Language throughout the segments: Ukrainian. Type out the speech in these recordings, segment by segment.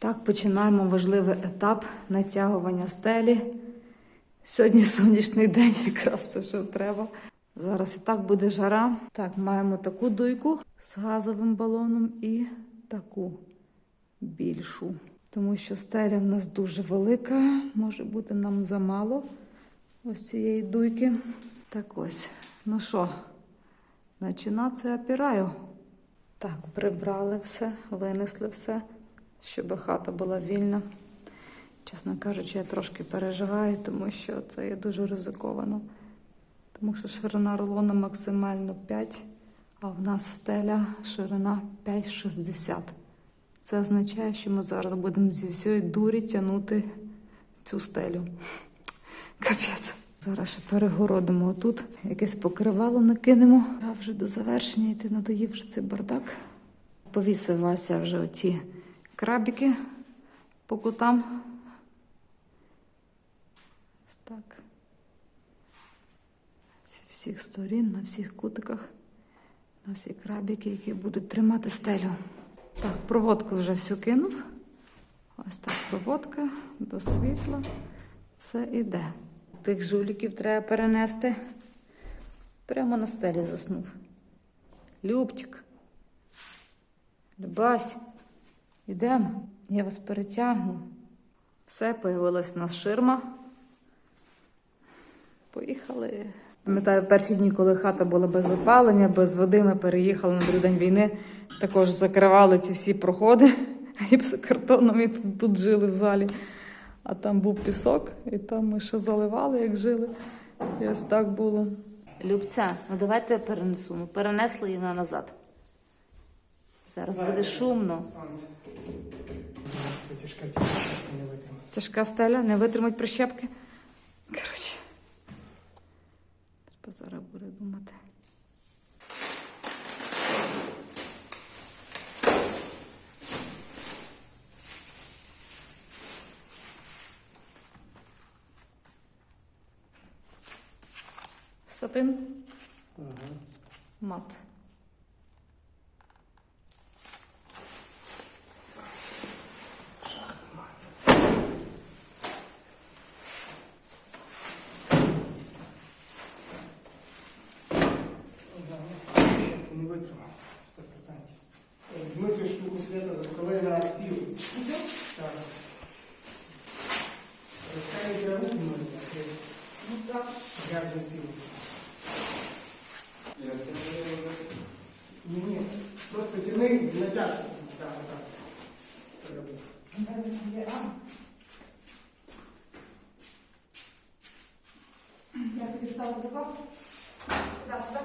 Так, починаємо важливий етап натягування стелі. Сьогодні сонячний день, якраз це, що треба. Зараз і так буде жара. Так, маємо таку дуйку з газовим балоном і таку більшу. Тому що стеля в нас дуже велика, може бути нам замало ось цієї дуйки. Так ось. Ну що, починати опіраю. Так, прибрали все, винесли все, щоб хата була вільна. Чесно кажучи, я трошки переживаю, тому що це є дуже ризиковано. Тому що ширина рулона максимально 5, а в нас стеля ширина 5,60. Це означає, що ми зараз будемо зі всієї дурі тягнути цю стелю. Капець. Зараз ще перегородимо отут, якесь покривало накинемо. Пора вже до завершення йти надоїв вже цей бардак. Повісив Вася вже оті крабики по кутам. Ось так. Зі всіх сторін, на всіх кутиках. Нас є крабики, які будуть тримати стелю. Так, проводку вже всю кинув. Ось так проводка до світла. Все іде. Тих жуліків треба перенести. Прямо на стелі заснув. Любчик. Любась, ідемо. Я вас перетягну. Все, появилась у нас ширма. Поїхали. Пам'ятаю, перші дні, коли хата була без опалення, без води, ми переїхали на другий день війни. Також закривали ці всі проходи гіпсокартоном і тут, тут жили в залі. А там був пісок, і там ми ще заливали, як жили. І ось так було. Любця, ну давайте я перенесу. Ми перенесли її на назад. Зараз буде шумно. Тяжка тяжка не витримає. Тяжка стеля, не витримать прищепки. Коротше. Треба зараз буде думати. Сатин, Ага. мат. Натяг. Так, так. Треба. Я перестала тако. Да, сюди.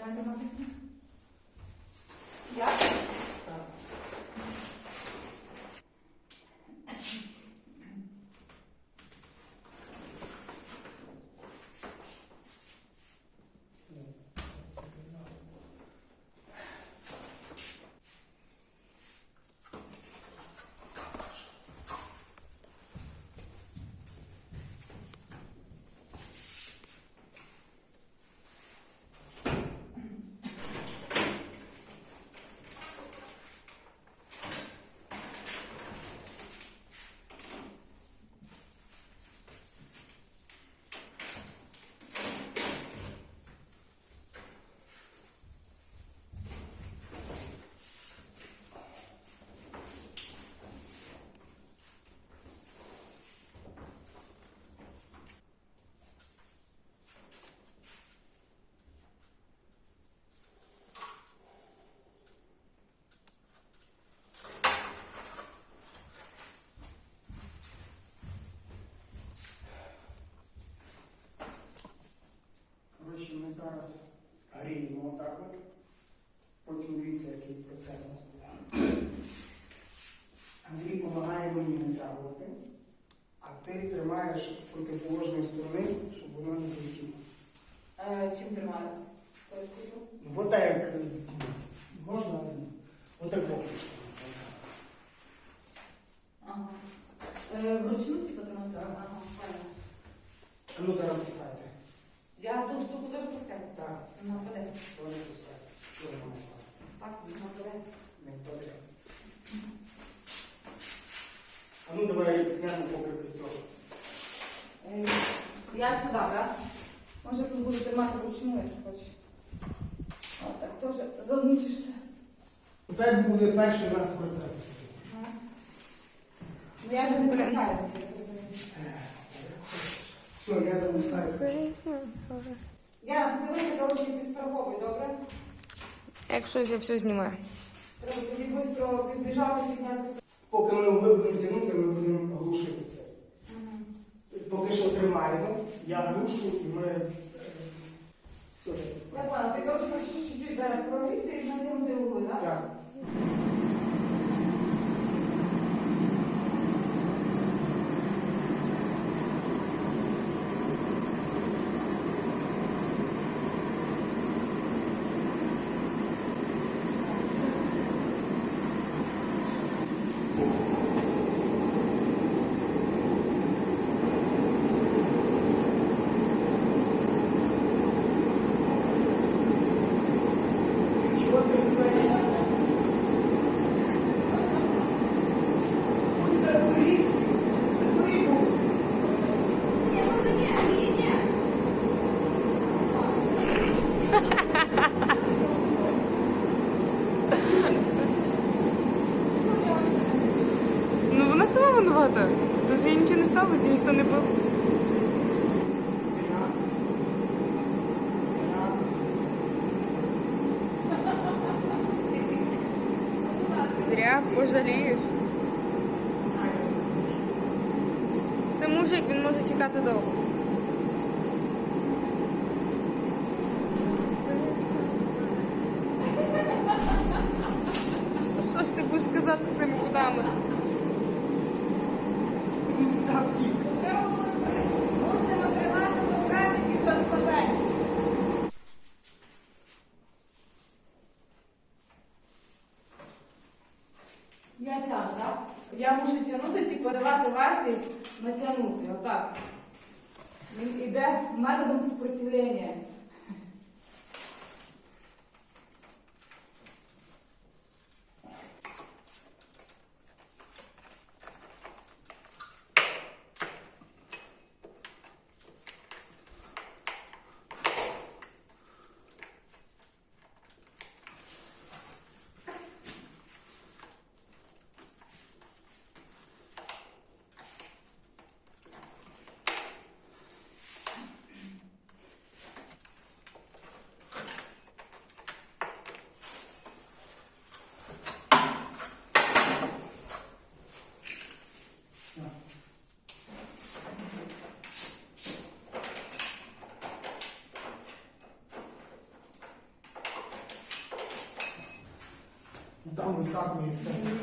Gracias. Вона впаде. вони пускайте. Що ви маєте? Так, вона впаде. Не впаде. А ну давай піднемо поки без цього. Е, Я сюди, так? Може тут буду тримати вручну, якщо хочеш. От так теж замучишся. Це буде перший у нас процес. Ну я вже не приймаю. Все, я запускаю. Я дивися, коротше, підстраховуй, добре? Якщо я все знімаю. Треба тобі швидко підбіжати, піднятися. Поки ми могли будемо тягнути, ми будемо глушити це. Поки що тримаємо, я глушу і ми. е, Все. Я поняла, ти, коротше, хочеш чуть-чуть зараз провіти і натягнути угли, так? Так. Пожалієш. Це мужик, він може чекати довго. Що ж ти будеш казати з тими кудами? Не став тік. Мусимо тримати конкретик і заставити. Я тягну, так? Мушу тягнути, ті давати Васі натягнути. Отак. Він іде методом сопротивлення. Amém.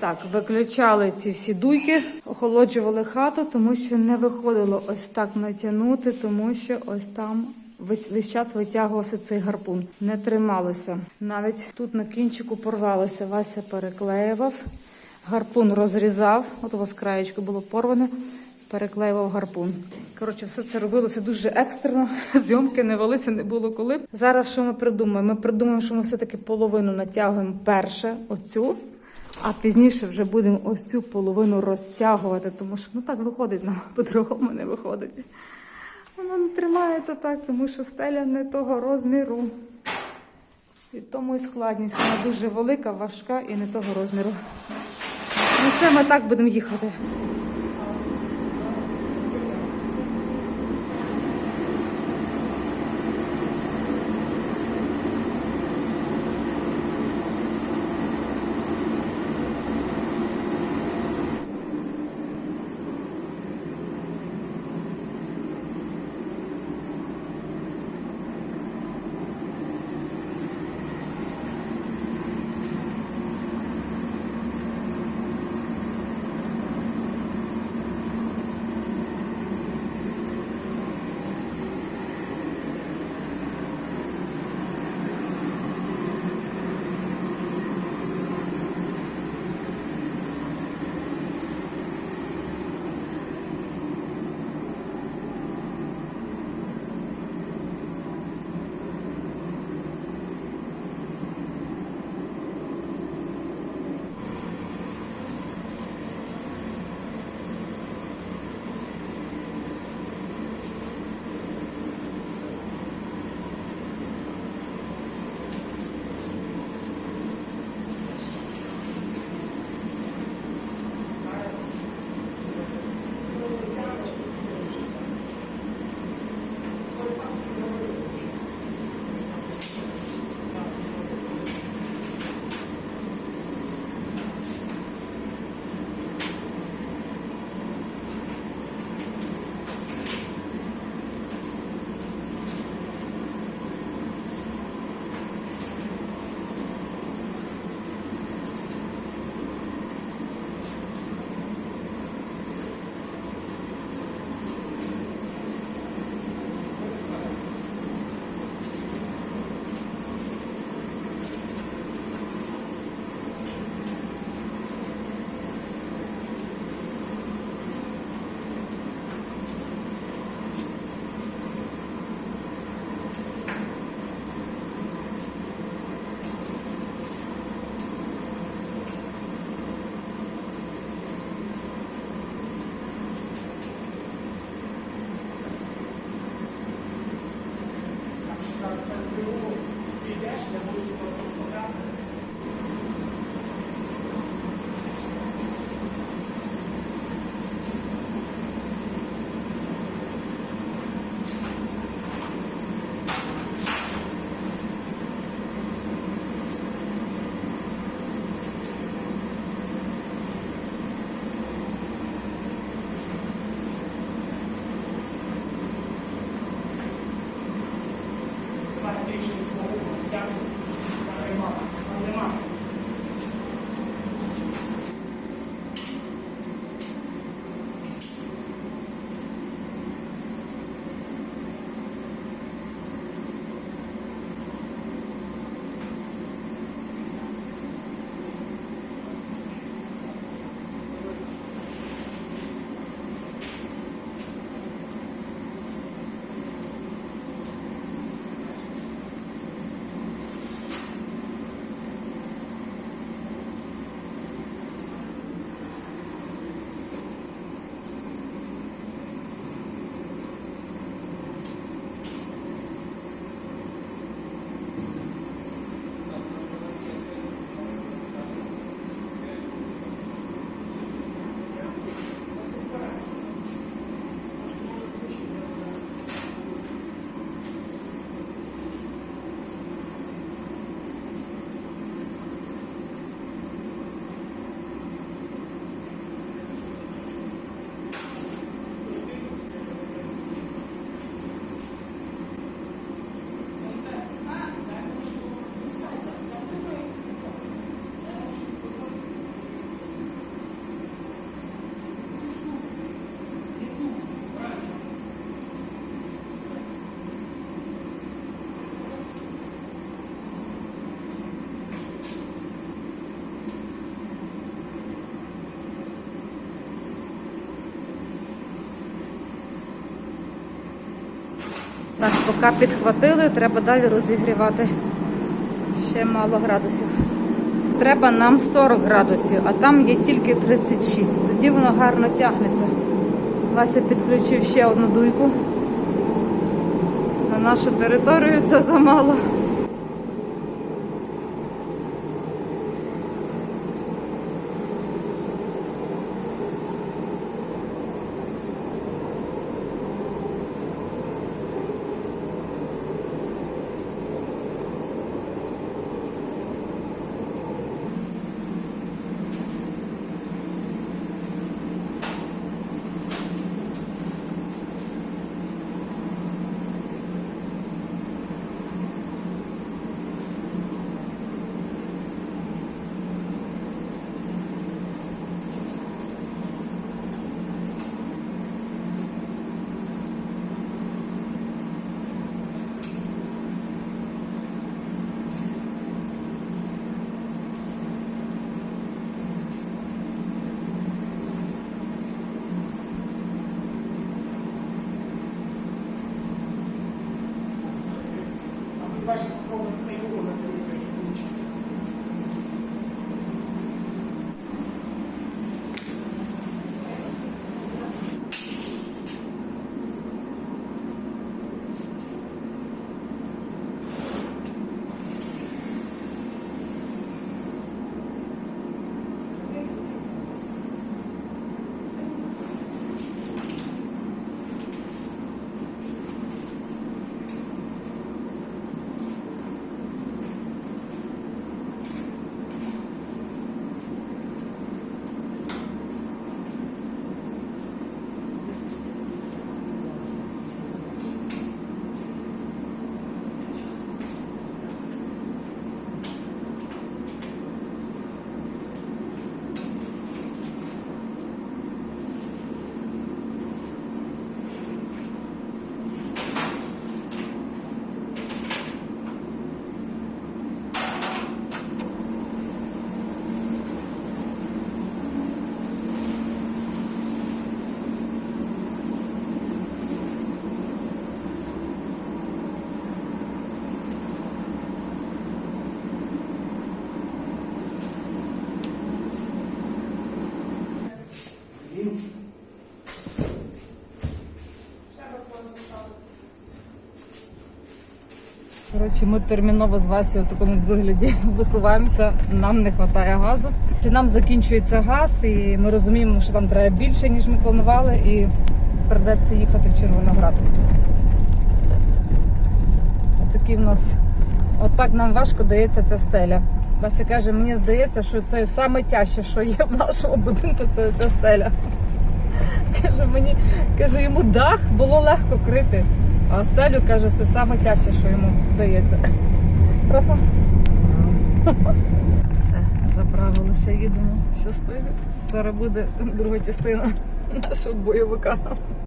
Так, виключали ці всі дуйки, охолоджували хату, тому що не виходило ось так натягнути, тому що ось там весь, весь час витягувався цей гарпун. Не трималося. Навіть тут на кінчику порвалося. Вася переклеював, гарпун розрізав. От у вас краєчко було порване. Переклеював гарпун. Коротше, все це робилося дуже екстрено. Зйомки не велися, не було коли. Зараз що ми придумаємо? Ми придумаємо, що ми все-таки половину натягуємо перше, оцю, а пізніше вже будемо ось цю половину розтягувати, тому що ну так виходить нам, по-другому не виходить. Воно не тримається так, тому що стеля не того розміру. І тому і складність. Вона дуже велика, важка і не того розміру. Ну все, ми так будемо їхати. Так, поки підхватили, треба далі розігрівати. Ще мало градусів. Треба нам 40 градусів, а там є тільки 36. Тоді воно гарно тягнеться. Вася підключив ще одну дуйку. На нашу територію це замало. Коротше, ми терміново з Васі у такому вигляді висуваємося. Нам не вистачає газу. І нам закінчується газ, і ми розуміємо, що там треба більше, ніж ми планували, і придеться їхати в Червоноград. Отакий в нас, отак нам важко дається ця стеля. Вася каже, мені здається, що це саме тяжче, що є в нашому будинку, це ця стеля. Каже, мені каже, йому дах було легко крити. А стелю каже, це саме тяжче, що йому дається. Красавці. Все, заправилися, їдемо. Щасливі. Зараз буде друга частина нашого бойовика.